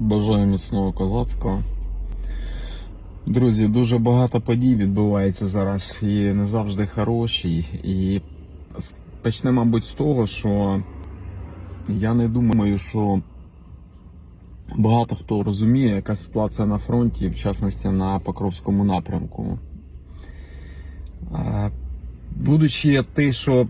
Бажаю міцного козацького. Друзі, дуже багато подій відбувається зараз і не завжди хороші. І почне, мабуть, з того, що я не думаю, що багато хто розуміє, яка ситуація на фронті, в частності на Покровському напрямку. Е, Будучи те, що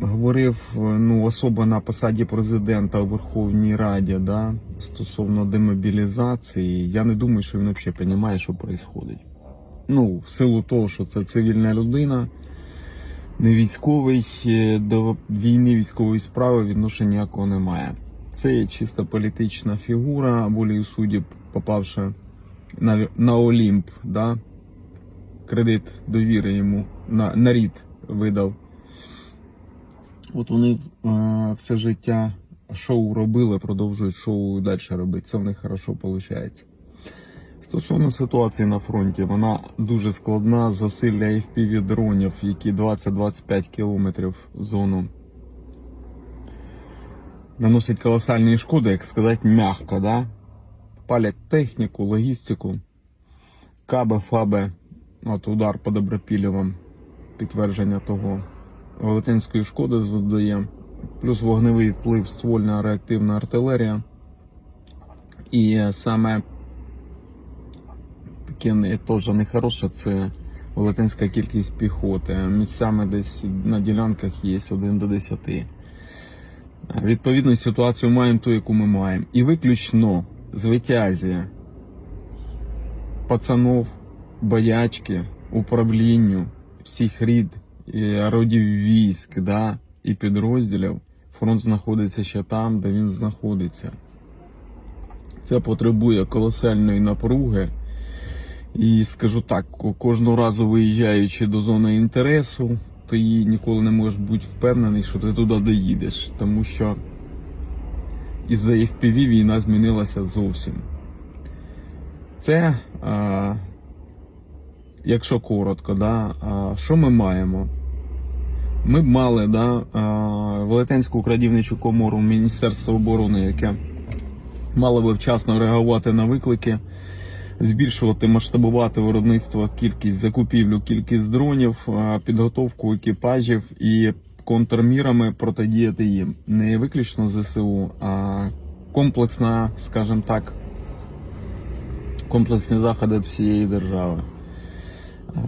говорив ну, особа на посаді президента у Верховній Раді да, стосовно демобілізації, я не думаю, що він взагалі розуміє, що відбувається. Ну, в силу того, що це цивільна людина, не військовий, е, до війни військової справи відношення ніякого немає. Це є чисто політична фігура, волею суддів, попавши на, на Олімп, да? кредит довіри йому на, на рід видав. От вони е, все життя шоу робили, продовжують шоу далі робити. Це в них хорошо виходить. Стосовно ситуації на фронті, вона дуже складна. Засилля FPV дронів, які 20-25 кілометрів зону наносять колосальні шкоди, як сказати, м'яко, да? Палять техніку, логістику, каби, фаби, от удар по Добропілєвам, підтвердження того велетенської шкоди завдає, плюс вогневий вплив ствольна реактивна артилерія. І саме таке теж нехороше це велетенська кількість піхоти. Місцями десь на ділянках є 1 до 10. Відповідно, ситуацію маємо ту, яку ми маємо. І виключно звитязі пацанов, боячки, управлінню, всіх рід, родів військ да, і підрозділів. Фронт знаходиться ще там, де він знаходиться. Це потребує колосальної напруги. І скажу так, кожного разу виїжджаючи до зони інтересу, ти ніколи не можеш бути впевнений, що ти туди доїдеш, тому що із-за FPV війна змінилася зовсім. Це, а, якщо коротко, да, а, що ми маємо? Ми б мали да, Велетенську крадівничу комору Міністерства оборони, яке мало би вчасно реагувати на виклики, збільшувати, масштабувати виробництво, кількість закупівлю, кількість дронів, підготовку екіпажів і контрмірами протидіяти їм. Не виключно ЗСУ, а комплексна, скажімо так, комплексні заходи всієї держави.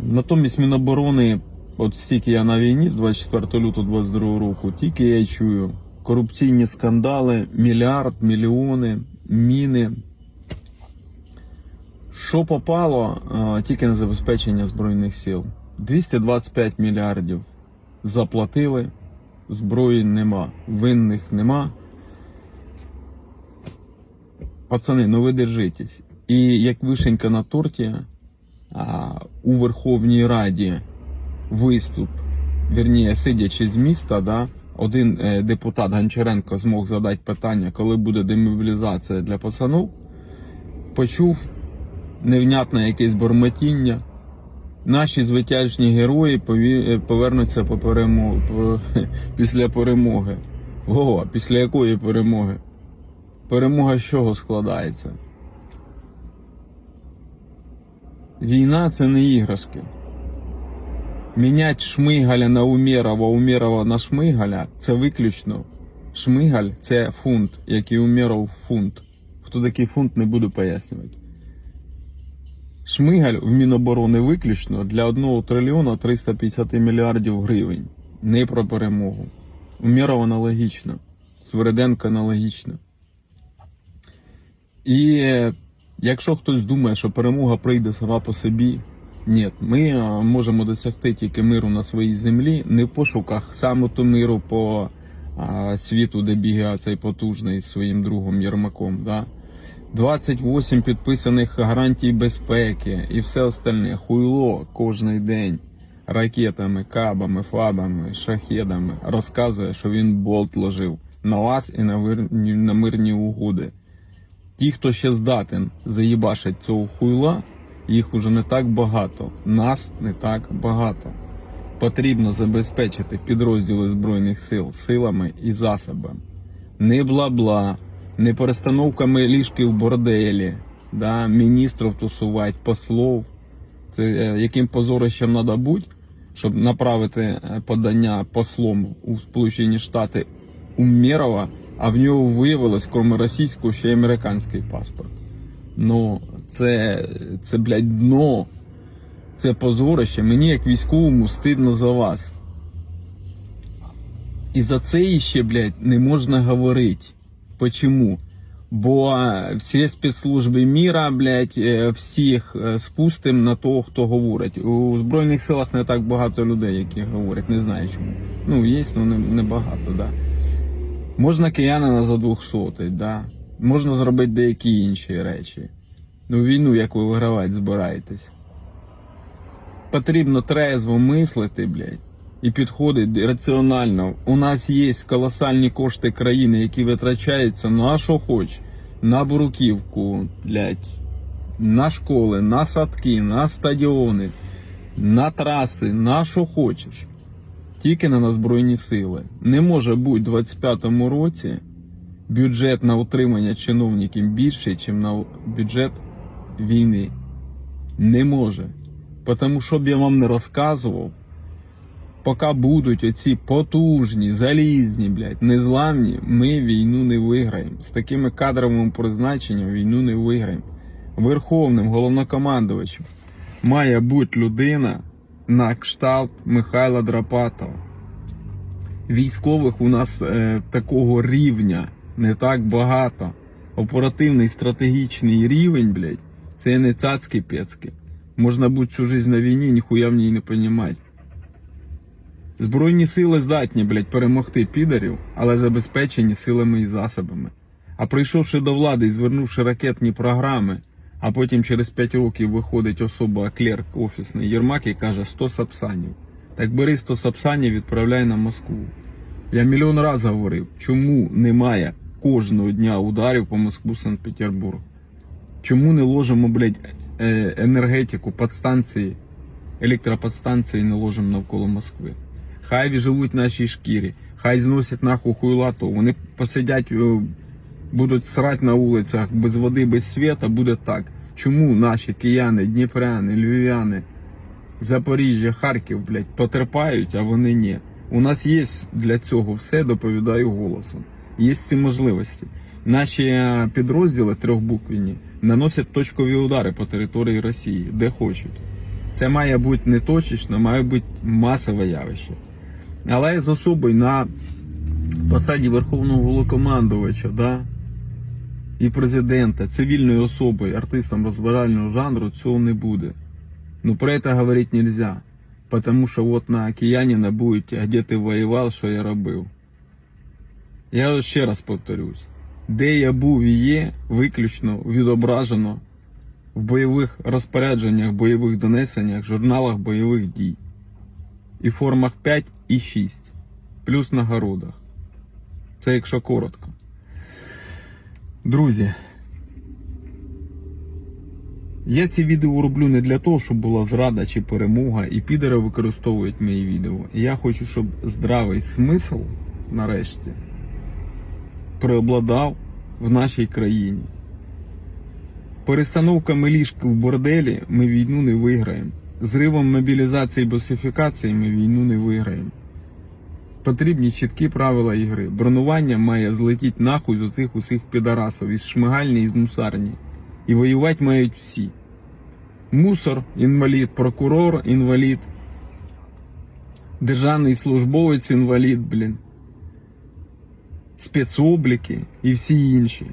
Натомість Міноборони, от стільки я на війні з 24 лютого 22 року, тільки я чую корупційні скандали, мільярд, мільйони, міни. Що попало, тільки на забезпечення Збройних сил. 225 мільярдів заплатили, зброї нема, винних нема. Пацани, ну ви держитесь. І як вишенька на торті, а, у Верховній Раді виступ, вірніше, сидячи з міста, да, один е, депутат Гончаренко змог задати питання, коли буде демобілізація для пацанів, почув невнятне якесь бормотіння. Наші звитяжні герої е, повернуться по перемо... по... після перемоги. Ого, після якої перемоги? Перемога з чого складається? Війна це не іграшки. Мінять Шмигаля на Умєрова, Умєрова на Шмигаля це виключно. Шмигаль це фунт, як і Умєров фунт. Хто такий фунт, не буду пояснювати. Шмигаль в Міноборони виключно для 1 трильйона 350 мільярдів гривень. Не про перемогу. Умєров аналогічно. Свереденко аналогічно. І якщо хтось думає, що перемога прийде сама по собі, ні, ми е, можемо досягти тільки миру на своїй землі, не в пошуках саме то миру по а, світу, де бігає цей потужний своїм другом Єрмаком. Да? 28 підписаних гарантій безпеки і все остальне. Хуйло кожний день ракетами, кабами, фабами, шахедами розказує, що він болт ложив на вас і на, вир... на мирні угоди. Ті, хто ще здатен заїбашить цього хуйла, їх уже не так багато. Нас не так багато. Потрібно забезпечити підрозділи Збройних сил силами і засобами. Не бла-бла, не перестановками ліжки в борделі, да, міністрів тусувати, послов. Це е, яким позорищем треба бути, щоб направити е, подання послом у Сполучені Штати Умєрова, а в нього виявилось, крім російського, ще й американський паспорт. Ну, це, це блядь, дно. Це позорище. Мені як військовому стидно за вас. І за це іще, блядь, не можна говорити. Почему? Бо е, всі спецслужби міра, блядь, е, всіх е, спустим на того, хто говорить. У Збройних силах не так багато людей, які говорять, не знаю чому. Ну, є, але не, не да. Можна киянина за 200, да. Можна зробити деякі інші речі. Ну, війну, як ви вигравати збираєтесь. Потрібно трезво мислити, блядь, і підходити раціонально. У нас є колосальні кошти країни, які витрачаються на що хоч. На бруківку, блядь, на школи, на садки, на стадіони, на траси, на що хочеш. Тільки на Збройні сили. Не може бути в 25-му році бюджет на утримання чиновників більший, ніж на бюджет війни. Не може. Тому що б я вам не розказував, поки будуть оці потужні, залізні, блядь, незламні, ми війну не виграємо. З такими кадровими призначеннями війну не виграємо. Верховним головнокомандувачем має бути людина на кшталт Михайла Драпатова. Військових у нас е, такого рівня не так багато. Оперативний стратегічний рівень, блядь, це не цацькі пецьки. Можна бути всю жизнь на війні, ніхуя в ній не понімати. Збройні сили здатні, блядь, перемогти підарів, але забезпечені силами і засобами. А прийшовши до влади і звернувши ракетні програми, а потім через 5 років виходить особа клерк офісний Єрмак і каже 100 сапсанів. Так бери 100 сапсанів, відправляй на Москву. Я мільйон разів говорив, чому немає кожного дня ударів по Москву Санкт-Петербург? Чому не ложимо, блядь, е, енергетику, подстанції, електроподстанції не ложимо навколо Москви? Хай живуть в нашій шкірі, хай зносять нахуй хуйлату, вони посидять, е, будуть срать на вулицях без води, без світа, буде так. Чому наші кияни, дніпряни, львів'яни, Запоріжжя, Харків, блядь, потерпають, а вони ні. У нас є для цього все, доповідаю голосом. Є ці можливості. Наші підрозділи трьохбуквені наносять точкові удари по території Росії, де хочуть. Це має бути не точечно, має бути масове явище. Але з особою на посаді Верховного Головнокомандувача, да, і президента, цивільною особою, артистом розбирального жанру, цього не буде. Ну про це говорити нельзя. Потому що от на Киянина будуть, а де ти воював, що я робив. Я ще раз повторюсь, де я був і є, виключно відображено в бойових розпорядженнях, бойових донесеннях, журналах бойових дій. І формах 5 і 6, плюс нагородах. Це якщо коротко. Друзі, я ці відео роблю не для того, щоб була зрада чи перемога, і підери використовують мої відео. Я хочу, щоб здравий смисл, нарешті, преобладав в нашій країні. Перестановками ліжки в борделі ми війну не виграємо. Зривом мобілізації і босифікації ми війну не виграємо. Потрібні чіткі правила ігри. Бронування має злетіти нахуй з оцих усіх підарасів із шмигальні і з мусарні. І воювати мають всі. Мусор, інвалід, прокурор, інвалід, державний службовець, інвалід, блін, спецобліки і всі інші.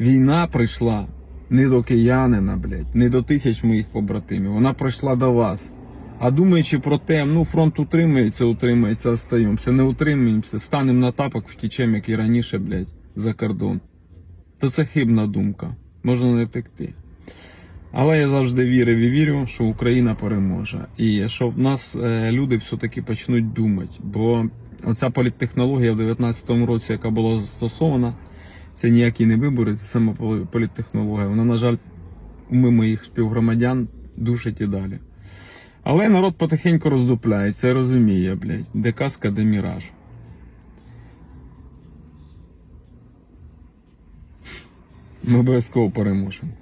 Війна прийшла не до киянина, блядь, не до тисяч моїх побратимів. Вона прийшла до вас. А думаючи про те, ну фронт утримується, утримується, остаємося, не утримуємося, станемо на тапок, втічемо, як і раніше, блядь, за кордон. То це хибна думка. Можна не втекти. Але я завжди вірив і вірю, що Україна переможе. І що в нас е, люди все-таки почнуть думати. Бо оця політтехнологія в 19-му році, яка була застосована, це ніякі не вибори, це саме політтехнологія. Вона, на жаль, уми моїх співгромадян душить і далі. Але народ потихеньку роздупляється, розуміє, блядь, де казка, де міраж. Ми обов'язково переможемо.